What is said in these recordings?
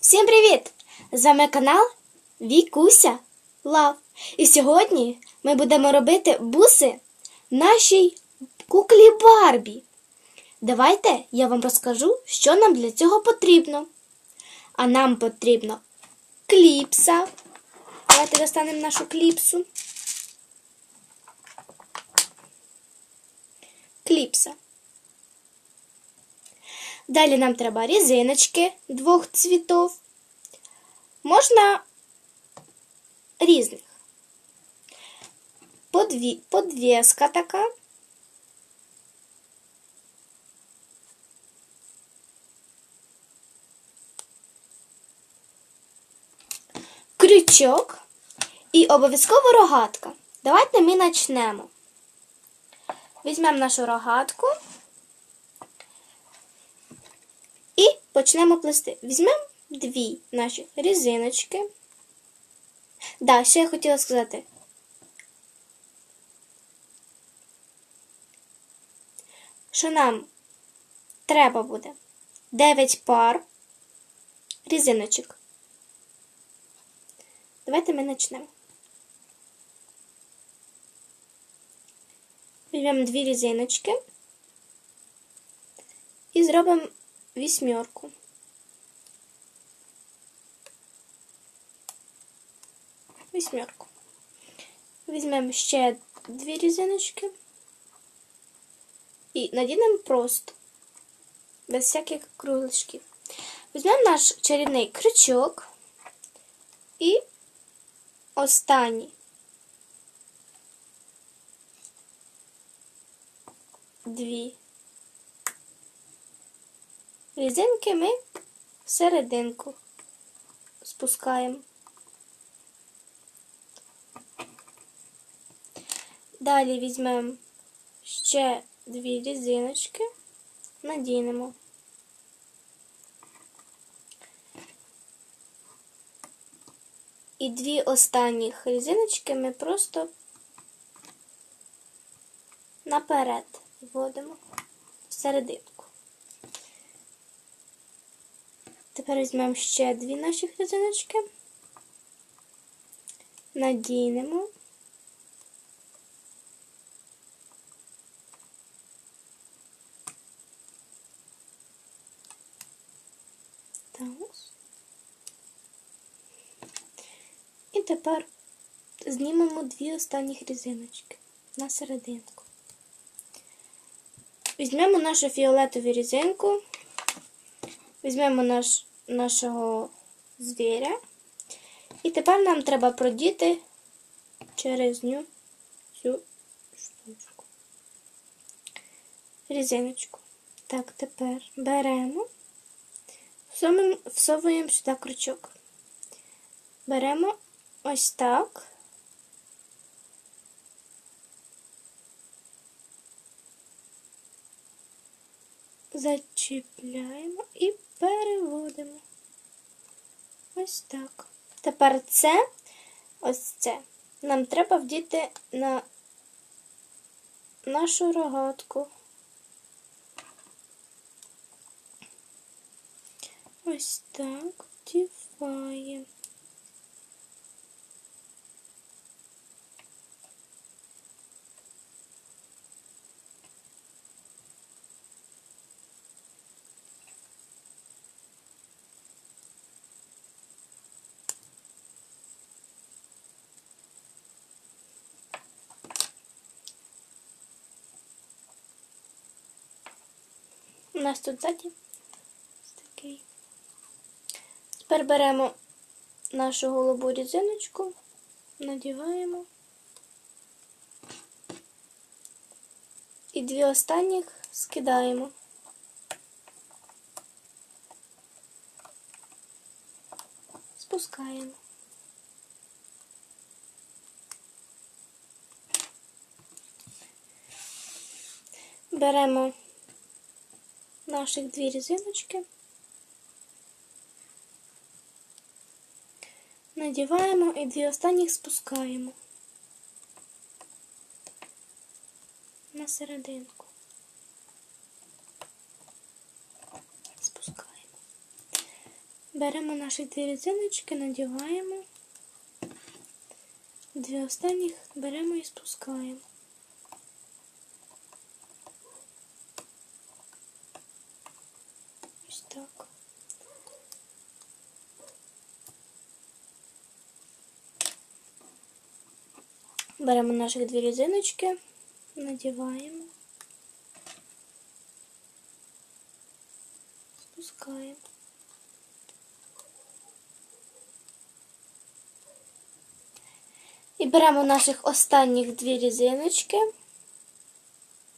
Всім привіт! З вами канал Вікуся Лав. І сьогодні ми будемо робити буси нашій куклі Барбі. Давайте я вам розкажу, що нам для цього потрібно. А нам потрібно кліпса. Давайте достанемо нашу кліпсу. Кліпса. Далі нам треба різиночки двох цвітов. Можна різних. Подві... Подвеска така. Крючок і обов'язково рогатка. Давайте ми почнемо. Візьмемо нашу рогатку. І почнемо плести. Візьмемо дві наші різиночки. Да, ще я хотіла сказати. Що нам треба буде 9 пар різиночок. Давайте ми почнемо. Візьмемо дві різиночки і зробимо вісьмерку. Вісьмерку. Візьмемо ще дві різиночки і надінемо просто, без всяких кругляшків. Візьмемо наш чарівний крючок і останній. Дві різинки ми серединку спускаємо. Далі візьмемо ще дві різиночки, надінемо. І дві останніх різиночки ми просто наперед вводимо в серединку. Тепер візьмемо ще дві наші резиночки, надінемо. Так. І тепер знімемо дві останні різиночки на серединку. Візьмемо нашу фіолетову різинку. Візьмемо наш, нашого звіря. І тепер нам треба продіти через ню цю штучку. Різиночку. Так, тепер беремо, всовуємо, всовуємо сюди крючок. Беремо ось так. Зачіпляємо і переводимо. Ось так. Тепер це, ось це, нам треба вдіти на нашу рогатку. Ось так вдіваємо. У нас тут ззаді такий. Тепер беремо нашу голубу різиночку, надіваємо. І дві останніх скидаємо. Спускаємо. Беремо наших дві різиночки. Надіваємо і дві останніх спускаємо на серединку. Спускаємо. Беремо наші дві резиночки, надіваємо. Дві останніх беремо і спускаємо. так. Беремо наших дві резиночки, надіваємо, спускаємо. І беремо наших останніх дві резиночки,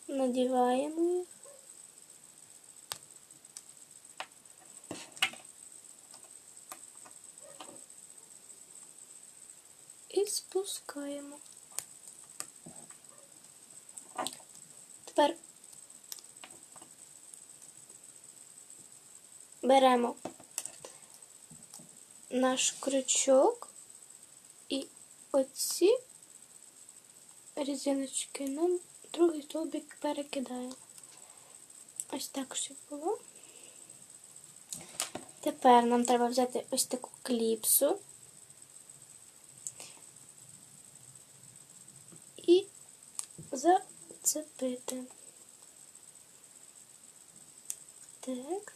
надіваємо їх. Спускаємо. Тепер беремо наш крючок і оці резиночки на другий столбик перекидаємо. Ось так, щоб було. Тепер нам треба взяти ось таку кліпсу і зацепити. Так.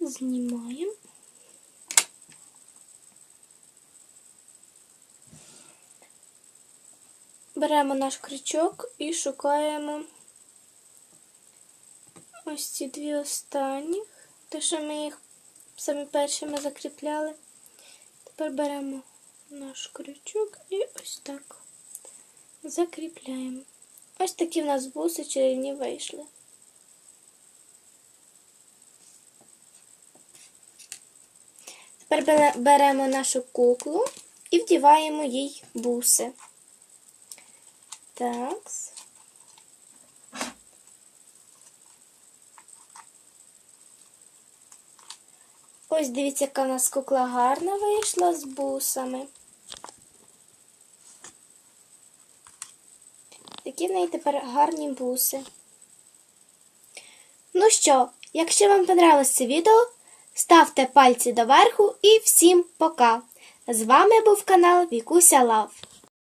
Знімаємо. Беремо наш крючок і шукаємо ось ці дві останні, те, що ми їх самі першими закріпляли. Тепер беремо наш крючок і ось так закріпляємо. Ось такі в нас буси чарівні вийшли. Тепер беремо нашу куклу і вдіваємо їй буси. Так. Ось дивіться, яка в нас кукла гарна вийшла з бусами. Такі в неї тепер гарні буси. Ну що, якщо вам понравилось це відео, ставте пальці доверху і всім пока! З вами був канал Вікуся Лав.